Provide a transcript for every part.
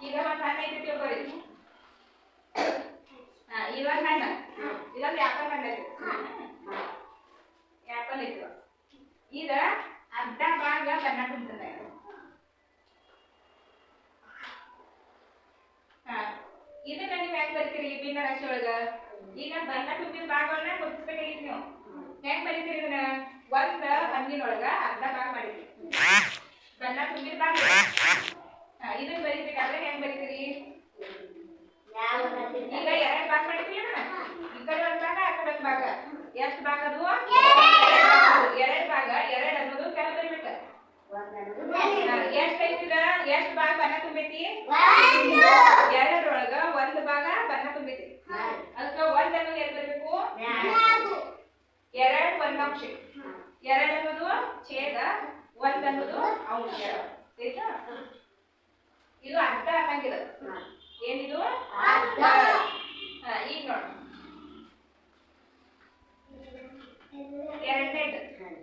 ಈಗ ಒಂದು ಹಣ್ಣು ಐತಿ ತಿಳ್ಕೊರಿ ಹಾ ಇದೊಂದು ಹಣ್ಣು. ಇದೊಂದು ಹಣ್ಣು ಐತಿ ಐತಿ ಈಗ ಅರ್ಧ ಭಾಗ ಬಣ್ಣ ತುಂಬ್ತದೆ ಹಾ ಇದನ್ನ ನೀವು ಹೆಂಗ್ ಬರ್ತೀರಿ ಭಿನ್ನ ರಾಶಿ ಒಳಗ ಈಗ ಬಣ್ಣ ತುಂಬಿದ ಭಾಗವನ್ನ ಗುರುತಿಸ್ಬೇಕಾಗಿತ್ತು ನೀವು ಹೆಂಗ್ ಬರೀತೀರಿ ಇದನ್ನ ಒಂದ ಹಣ್ಣಿನೊಳಗ ಅರ್ಧ ಭಾಗ ಮಾಡಿದ್ರಿ ಬಣ್ಣ ತುಂಬಿದ ಭಾಗ ಹಾ, ಇದನ್ನ ಬರೀಬೇಕಾದ್ರೆ ಹೆಂಗ್ ಬರೀತೀರಿ ಈಗ ಎರಡ್ ಭಾಗ ಮಾಡಿದ್ರಿ ಈ ಕಡೆ ಒಂದ್ ಭಾಗ ಆ ಕಡೆ ಒಂದ್ ಭಾಗ ಅದು ಎರಡ್ ಭಾಗ, ಎರಡ್ ಅನ್ನೋದು ಕೆಳ ಬರಿಬೇಕ ಎಷ್ಟ್ ಐತಿದ? ಎಷ್ಟ್ ಭಾಗ ಬಣ್ಣ ತುಂಬೈತಿ? ಎರಡರೊಳಗ ಒಂದ್ ಭಾಗ ಬಣ್ಣ ತುಂಬೈತಿ. ಅದಕ್ಕೆ ಒಂದ್ ಅನ್ನೋದು ಎಲ್ಲಿ ಬರಬೇಕು? ಎರಡ್ ಒಂದು ಅಂಶ ಎರಡ್ ಅನ್ನೋದು ಛೇದ, ಒಂದ್ ಅನ್ನೋದು ಅಂಶ. ಆಯ್ತಾ? ಇದು ಅರ್ಥ ಆಗಂಗಿಲ್ಲ. ಏನಿದು ಅರ್ಧ. ಹಾ, ಈಗ ನೋಡು ಎರಡನೇದು ಹ್ಮ್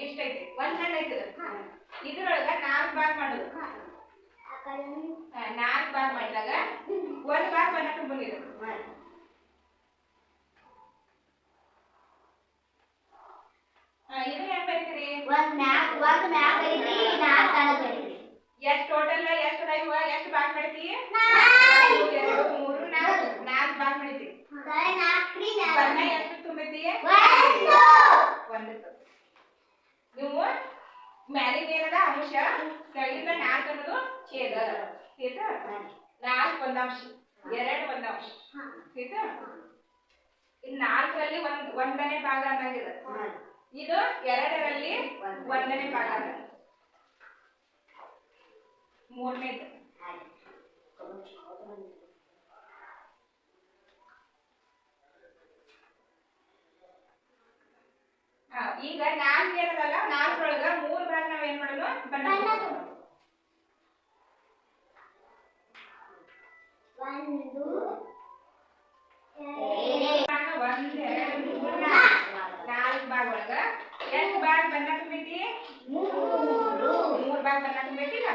ಇಷ್ಟೈತಿ ಒಂದ್ ಹಣ್ಣು ಐತಿ ಇದ್ರೊಳಗ ನಾಲ್ಕು ಬಾರ್ ಮಾಡೋದು. ನಾಲ್ಕು ಬಾರ್ ಮಾಡಿದಾಗ ಒಂದ್ ಭಾಗ ಬಣ್ಣ ತುಂಬಿದೆ ಇದು ಹೆಂಗ್ ಬರೀತೀರಿ? ಒಂದ್ ಮ್ಯಾಕ್ ಒಂದ್ ಮ್ಯಾಕ್ ಬರೀರಿ ನಾಲ್ಕು ಬರೀರಿ ಎಷ್ಟ್ ಟೋಟಲ್ ಎಷ್ಟ್ ಅದಾವ ಎಷ್ಟ್ ಬಾರ್ ಮಾಡ್ತಿ ನಾಲ್ಕು. ಎರಡು ಮೂರು ನಾಲ್ಕು ನಾಲ್ಕು ಬಾರ್ ಬಣ್ಣ ನಾಲ್ಕು. ಎಷ್ಟು ತುಂಬೈತಿ ಒಂದು. ಒಂದು ನೀವು ಮ್ಯಾಲಿಂದ ಏನದ? ಅಂಶ ಕೆಳಗಿಂದ ನಾಲ್ಕು ಅನ್ನೋದು ಛೇದ. ಆಯ್ತಾ ನಾಲ್ಕು ಒಂದಂಶ. ಎರಡು ಒಂದಂಶ. ಆಯ್ತಾ ಇನ್ ನಾಲ್ಕರಲ್ಲಿ ಒಂದ್ ಒಂದನೇ ಭಾಗ ಅನ್ನಂಗಿದೆ. ಇದು ಎರಡರಲ್ಲಿ ಒಂದನೇ ಭಾಗ ಅನ್ನ ಮೂರನೇದು. ಬಣ್ಣ ತುಂಬೈತಿ ಮೂರು. ಭಾಗ ಬಣ್ಣ ತುಂಬೈತಿ ಇಲ್ಲ?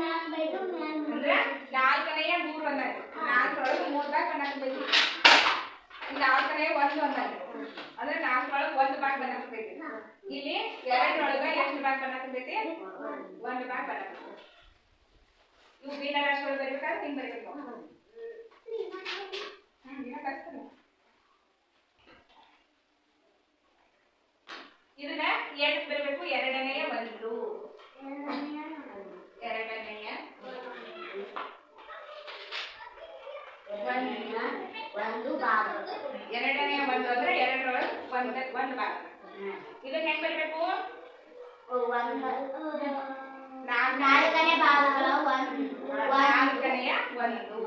ನಾಲ್ಕು ಬೈದು ಮ್ಯಾಲ್ ಅಂದ್ರ ನಾಲ್ಕನೆಯ ಮೂರ್ ಒಂದ ನಾಲ್ಕರೊಳಗೆ ಮೂರ್ ಭಾಗ ಬಣ್ಣ ತುಂಬೈತಿ ನಾಲ್ಕನೆಯ ಒಂದ್ ಒಂದಾಗ. ಅಂದ್ರೆ ನಾಲ್ಕರೊಳಗ ಒಂದ್ ಭಾಗ ಬಣ್ಣ ತುಂಬೈತಿ ಇಲ್ಲಿ ಎರಡರೊಳಗ ಎಷ್ಟು ಭಾಗ ಬಣ್ಣ ತುಂಬೈತಿ ಒಂದ್ ಭಾಗ ಬಣ್ಣ ಇವು ಬೀನ ರಾಶಿಗಳು ಬರಿಬೇಕಾದ್ರೆ ಹಿಂಗ್ ಬರಿಬೇಕು? ಎಷ್ಟು ಬರಬೇಕು? ಎರಡನೆಯ ಒಂದು. ಎರಡನೆಯ ಒಂದು ಭಾಗ. ಎರಡನೆಯ ಒಂದು ಅಂದ್ರೆ ಎರಡರೊಳಗೆ ಒಂದ್ ಒಂದ್ ಭಾಗ. ಇದನ್ನ ಹೆಂಗ್ ಬರಬೇಕು? ನಾಲ್ಕನೇ ಭಾಗಗಳ. ಒಂದು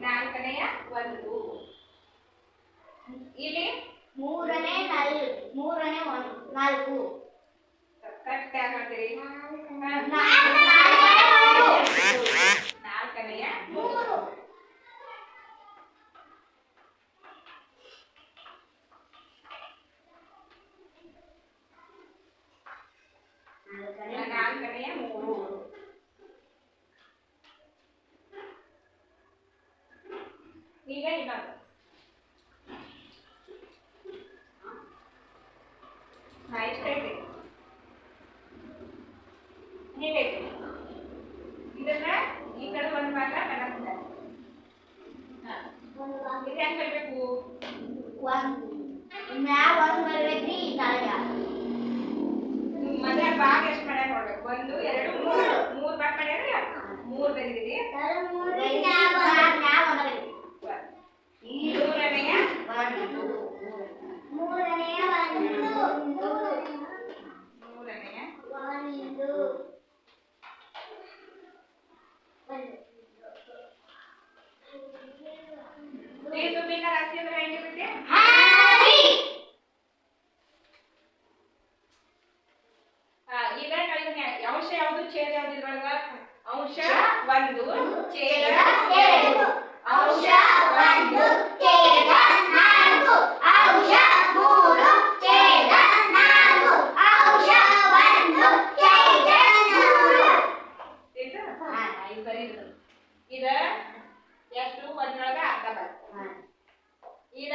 ನಾಲ್ಕನೆಯ ಒಂದು ಇಲ್ಲಿ ಮೂರನೇ ನಾಲ್ಕು ಮೂರನೇ ಒಂದು ನಾಲ್ಕು. ಕರೆಕ್ಟ್ ಯಾರು ಮಾಡ್ತೀರಿ ನಾಲ್ಕು ನಾಲ್ಕನೇ ನಾಲ್ಕನೆಯ ಮೂರು ನಾಲ್ಕನೆಯ ಮೂರು. ಈಗ ಇನ್ನೊಂದು ಹಾ ಎಷ್ಟೈತಿ ನೀವೈತಿ ಇದನ್ನ ಈ ಕಡೆ ಒಂದು ಭಾಗ ಭಾಗ. ಇದು ಹೆಂಗ್ ಒಂದು ಮ್ಯಾಲ ಒಂದು ಬರ್ಬೇಕ್ರಿ ತಳಗ. ಮದ್ವೆ ಭಾಗ ಎಷ್ಟು ಮಾಡ್ಯಾರ ನೋಡ್ಬೇಕು ಒಂದು ಎರಡು ಮೂರು. ಮೂರು ಭಾಗ ಮಾಡ್ಯಾರ ಮೂರು ಬಂದಿದ್ದೀವಿ ಅಂಶ ಚೇದ ಛೇದ ಯಾವ್ದಿಲ್ವಲ್ವ ಅಂಶ ಒಂದು ಛೇದ ಎರಡು ಅಂಶ ಒಂದು ಛೇದ ಅಂಶ ಮೂರು ಛೇದ ನಾಲ್ಕು. ಅಂಶ ಒಂದು ಛೇದ ಮೂರು. ಆಯ್ತಾ? ಇದು ಇದ ಎಷ್ಟು? ಒಂದ್ರೊಳಗ ಅರ್ಧ ಬರ್ತದೆ ಇದ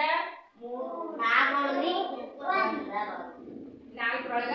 ನಾಲ್ಕೊಳಗ